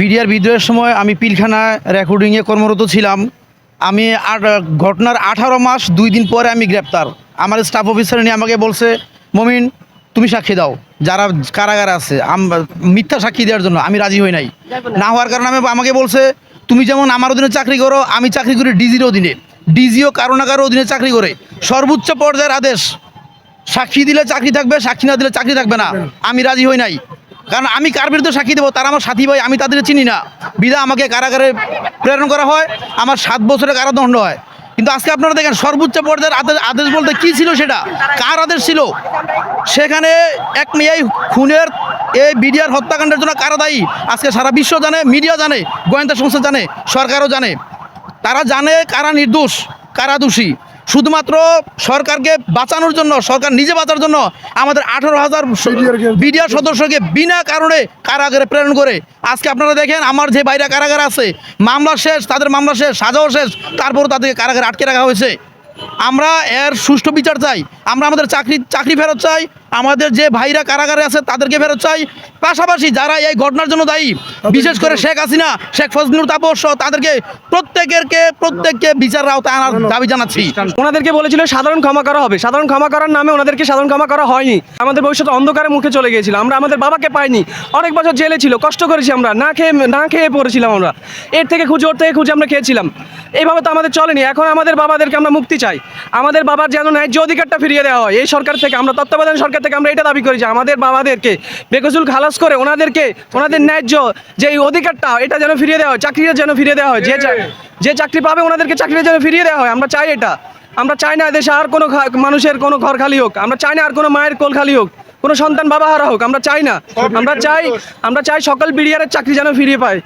BDR বিদ্রোহের সময় আমি পিলখানায় রেকর্ডিংয়ে কর্মরত ছিলাম। আমি ঘটনার আঠারো মাস, দুই দিন পরে আমি গ্রেপ্তার। আমার স্টাফ অফিসার নিয়ে আমাকে বলছে, মমিন, তুমি সাক্ষী দাও। যারা কারাগারে আছে মিথ্যা সাক্ষী দেওয়ার জন্য আমি রাজি হই নাই। না হওয়ার কারণে আমি আমাকে বলছে, তুমি যেমন আমার অধীনে চাকরি করো, আমি চাকরি করি ডিজির অধীনে। ডিজিও কারও না কারও অধীনে চাকরি করে। সর্বোচ্চ পর্যায়ের আদেশ, সাক্ষী দিলে চাকরি থাকবে, সাক্ষী না দিলে চাকরি থাকবে না। আমি রাজি হই নাই। কারণ আমি কার বিরুদ্ধে সাক্ষী দেবো? তারা আমার সাথী ভাই, আমি তাদের চিনি না। বিধা আমাকে কারাগারে প্রেরণ করা হয়, আমার সাত বছরের কারাদণ্ড হয়। কিন্তু আজকে আপনারা দেখেন, সর্বোচ্চ পর্যায়ের আদেশ আদেশ বলতে কি ছিল সেটা? কার আদেশ ছিল? সেখানে এক এই খুনের এই বিডিআর হত্যাকাণ্ডের জন্য কারা দায়ী আজকে সারা বিশ্ব জানে, মিডিয়া জানে, গোয়েন্দা সংস্থা জানে, সরকারও জানে। তারা জানে কারা নির্দোষ, কারা দোষী। শুধুমাত্র সরকারকে বাঁচানোর জন্য সরকার নিজে বাঁচার জন্য আমাদের আঠারো হাজার বিডিআর সদস্যকে বিনা কারণে কারাগারে প্রেরণ করে। আজকে আপনারা দেখেন আমার যে বাইরে কারাগার আছে মামলা শেষ তাদের মামলা শেষ সাজাও শেষ তারপরও তাদেরকে কারাগারে আটকে রাখা হয়েছে। আমরা এর সুষ্ঠু বিচার চাই আমরা আমাদের চাকরি চাকরি ফেরত চাই আমাদের যে ভাইরা কারাগারে আছে তাদেরকে ফেরত চাই। পাশাপাশি যারা এই ঘটনার জন্য দায়ী বিশেষ করে শেখ হাসিনা শেখ ফজলুর তাপস তাদেরকে প্রত্যেকেরকে প্রত্যেককে বিচার আওতায় আনার দাবি জানাচ্ছি। ওনাদেরকে বলেছিল সাধারণ ক্ষমা করা হবে। সাধারণ ক্ষমা করার নামে ওনাদেরকে সাধারণ ক্ষমা করা হয়নি। আমাদের ভবিষ্যৎ অন্ধকারের মুখে চলে গিয়েছিল। আমরা আমাদের বাবাকে পাইনি। অনেক বছর জেলে ছিল কষ্ট করেছি আমরা। না খেয়ে না খেয়ে পড়েছিলাম আমরা। এর থেকে খুঁজে ওর থেকে খুঁজে আমরা খেয়েছিলাম। এইভাবে তো আমাদের চলেনি। এখন আমাদের বাবাদেরকে আমরা মুক্তি চাই। আমাদের বাবার যেন ন্যায্য অধিকারটা ফিরিয়ে দেওয়া হয়। এই সরকার থেকে আমরা তত্ত্বাবধান সরকার থেকে আমরা এটা দাবি করেছি আমাদের বাবাদেরকে বেকসুল খালাস করে ওনাদেরকে ওনাদের ন্যায্য যে এই অধিকারটা এটা যেন ফিরিয়ে দেওয়া হয় চাকরিটা যেন ফিরিয়ে দেওয়া হয়। যে যে চাকরি পাবে ওনাদেরকে চাকরিটা যেন ফিরিয়ে দেওয়া হয়। আমরা চাই এটা। আমরা চাই না দেশে আর কোনো মানুষের কোনো ঘর খালি হোক। আমরা চাই না আর কোনো মায়ের কোল খালি হোক। কোনো সন্তান বাবা হারা হোক। আমরা চাই না। আমরা চাই আমরা চাই সকল বিডিআরের চাকরি যেন ফিরিয়ে পায়।